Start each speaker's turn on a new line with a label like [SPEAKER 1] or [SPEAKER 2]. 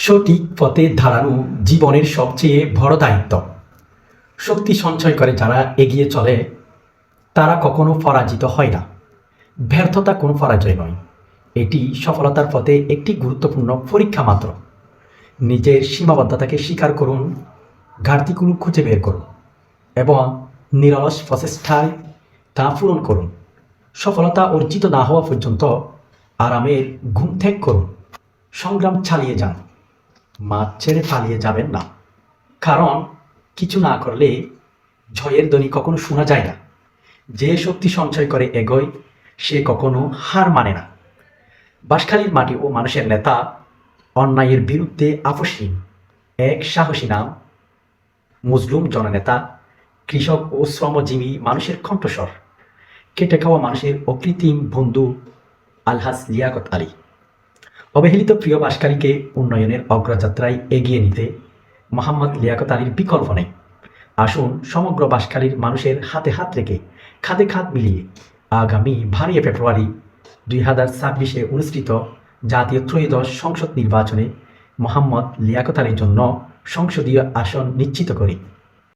[SPEAKER 1] সঠিক পথে ধারানো জীবনের সবচেয়ে বড় দায়িত্ব। শক্তি সঞ্চয় করে যারা এগিয়ে চলে, তারা কখনো পরাজিত হয় না। ব্যর্থতা কোনো পরাজয় নয়। এটি সফলতার পথে একটি গুরুত্বপূর্ণ পরীক্ষা মাত্র। নিজের সীমাবদ্ধতাকে স্বীকার করুন, ঘাটতিগুলো খুঁজে বের করুন এবং নিরলস প্রচেষ্টায় তা পূরণ করুন। সফলতা অর্জিত না হওয়া পর্যন্ত আরামের ঘুম ত্যাগ করুন। সংগ্রাম চালিয়ে যান। মাঠ ছেড়ে পালিয়ে যাবেন না। কারণ কিছু না করলে জয়ের ধ্বনি কখনো শোনা যায় না। যে শক্তি সঞ্চয় করে এগোয়, সে কখনো হার মানে না। বাঁশখালীর মাটি ও মানুষের নেতা অন্যায়ের বিরুদ্ধে আপসহীন এক সাহসী নাম মুসলুম জননেতা, কৃষক ও শ্রমজীবী মানুষের কণ্ঠস্বর। কেটে খাওয়া মানুষের অকৃত্রিম বন্ধু আলহাস লিয়াকত আলী। অবহেলিত প্রিয় বাসকারীকে উন্নয়নের অগ্রযাত্রায় এগিয়ে নিতে মোহাম্মদ লিয়াকত আলীর বিকল্প নেই। আসুন সমগ্র বাসকালীর মানুষের হাতে হাত রেখে খাদে খাত মিলিয়ে আগামী ভারী ফেব্রুয়ারি দুই হাজার ছাব্বিশে অনুষ্ঠিত জাতীয় ত্রয়োদশ সংসদ নির্বাচনে মোহাম্মদ লিয়াকত আলীর জন্য সংসদীয় আসন নিশ্চিত করি।